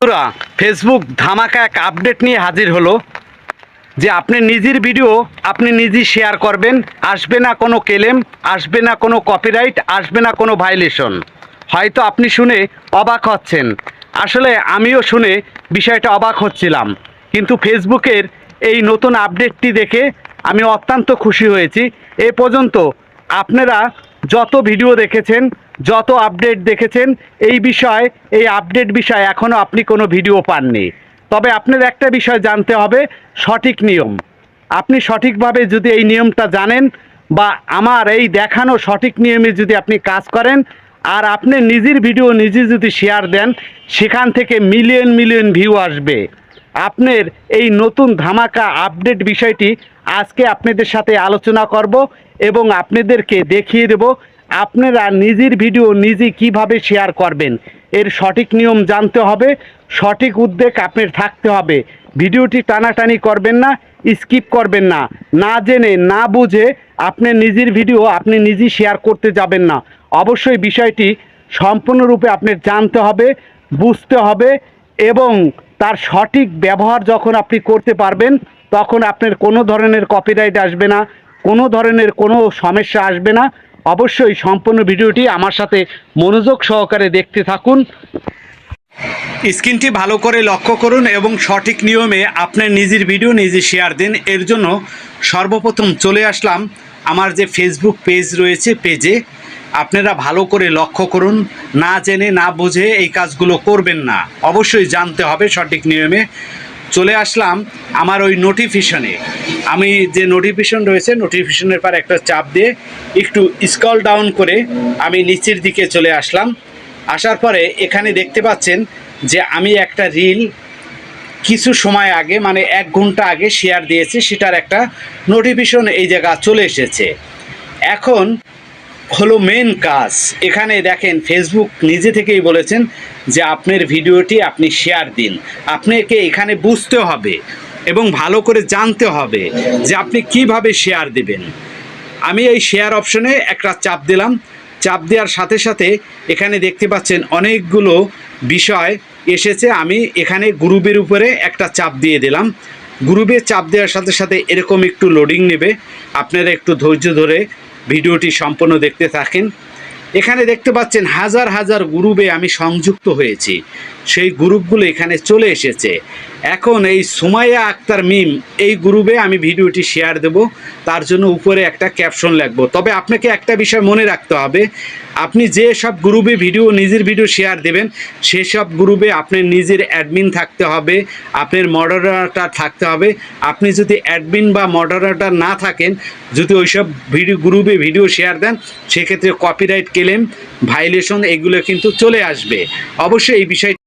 বন্ধুরা ফেসবুক ধামাকা এক আপডেট নিয়ে হাজির হলো যে আপনি নিজের ভিডিও আপনি নিজেই শেয়ার করবেন, আসবে না কোনো কেলেম আসবে না কোনো কপিরাইট আসবে না কোনো ভাইলেশন হয়তো আপনি শুনে অবাক হচ্ছেন। আসলে আমিও শুনে বিষয়টা অবাক হচ্ছিলাম। কিন্তু ফেসবুকের এই নতুন আপডেটটি দেখে আমি অত্যন্ত খুশি হয়েছি। এ পর্যন্ত আপনারা যত ভিডিও দেখেছেন যত আপডেট দেখেছেন, এই বিষয়, এই আপডেট বিষয় এখনও আপনি কোনো ভিডিও পাননি। তবে আপনার একটা বিষয় জানতে হবে, সঠিক নিয়ম। আপনি সঠিকভাবে যদি এই নিয়মটা জানেন বা আমার এই দেখানো সঠিক নিয়মে যদি আপনি কাজ করেন, আর আপনি নিজের ভিডিও নিজে যদি শেয়ার দেন, সেখান থেকে মিলিয়ন মিলিয়ন ভিউ আসবে। আপনার এই নতুন ধামাকা আপডেট বিষয়টি আজকে আপনাদের সাথে আলোচনা করব এবং আপনাদেরকে দেখিয়ে দেব আপনারা নিজের ভিডিও নিজে কীভাবে শেয়ার করবেন, এর সঠিক নিয়ম জানতে হবে, সঠিক উদ্বেগ আপনার থাকতে হবে। ভিডিওটি টানাটানি করবেন না স্কিপ করবেন না। না জেনে, না বুঝে আপনি নিজের ভিডিও আপনি নিজেই শেয়ার করতে যাবেন না। অবশ্যই বিষয়টি সম্পূর্ণরূপে আপনার জানতে হবে, বুঝতে হবে এবং তার সঠিক ব্যবহার যখন আপনি করতে পারবেন, তখন আপনার কোনো ধরনের কপিরাইট আসবে না, কোনো ধরনের কোনো সমস্যা আসবে না। অবশ্যই সম্পূর্ণ ভিডিওটি আমার সাথে মনোযোগ সহকারে দেখতে থাকুন। স্ক্রিনটি ভালো করে লক্ষ্য করুন এবং সঠিক নিয়মে আপনার নিজের ভিডিও নিজে শেয়ার দিন। এর জন্য সর্বপ্রথম চলে আসলাম আমার যে ফেসবুক পেজ রয়েছে পেজে আপনারা ভালো করে লক্ষ্য করুন। না জেনে না বুঝে এই কাজগুলো করবেন না। অবশ্যই জানতে হবে সঠিক নিয়মে। চলে আসলাম আমার ওই নোটিফিকেশনে আমি যে নোটিফিকেশন রয়েছে নোটিফিকেশনের পর একটা চাপ দিয়ে একটু স্কল ডাউন করে আমি নিচের দিকে চলে আসলাম। আসার পরে এখানে দেখতে পাচ্ছেন যে আমি একটা রিল কিছু সময় আগে মানে এক ঘণ্টা আগে শেয়ার দিয়েছি, সেটার একটা নোটিফিকেশন এই জায়গা চলে এসেছে। এখন হলো মেন কাজ। এখানে দেখেন ফেসবুক নিজে থেকেই বলেছেন যে আপনার ভিডিওটি আপনি শেয়ার দিন। আপনাকে এখানে বুঝতে হবে এবং ভালো করে জানতে হবে যে আপনি কীভাবে শেয়ার দিবেন। আমি এই শেয়ার অপশনে একটা চাপ দিলাম। চাপ দেওয়ার সাথে সাথে এখানে দেখতে পাচ্ছেন অনেকগুলো বিষয় এসেছে। আমি এখানে গ্রুপের উপরে একটা চাপ দিয়ে দিলাম। গ্রুপে চাপ দেওয়ার সাথে সাথে এরকম একটু লোডিং নেবে। আপনারা একটু ধৈর্য ধরে ভিডিওটি সম্পূর্ণ দেখতে থাকেন। এখানে দেখতে পাচ্ছেন হাজার হাজার গ্রুপে আমি সংযুক্ত হয়েছি। সেই গ্রুপগুলো এখানে চলে এসেছে। এখন এই সুমাইয়া আক্তার মিম, এই গ্রুপে আমি ভিডিওটি শেয়ার দেব। তার জন্য উপরে একটা ক্যাপশন লাগবো তবে আপনাকে একটা বিষয় মনে রাখতে হবে, আপনি যে সব গ্রুপে ভিডিও নিজের ভিডিও শেয়ার দেবেন সেসব গ্রুপে আপনার নিজের অ্যাডমিন থাকতে হবে, আপনার মডারেটার থাকতে হবে। আপনি যদি অ্যাডমিন বা মডারেটার না থাকেন, যদি ওইসব ভিডিও গ্রুপে ভিডিও শেয়ার দেন, সেক্ষেত্রে কপিরাইট ক্লেম ভাইলেশন এগুলো কিন্তু চলে আসবে। অবশ্যই এই বিষয়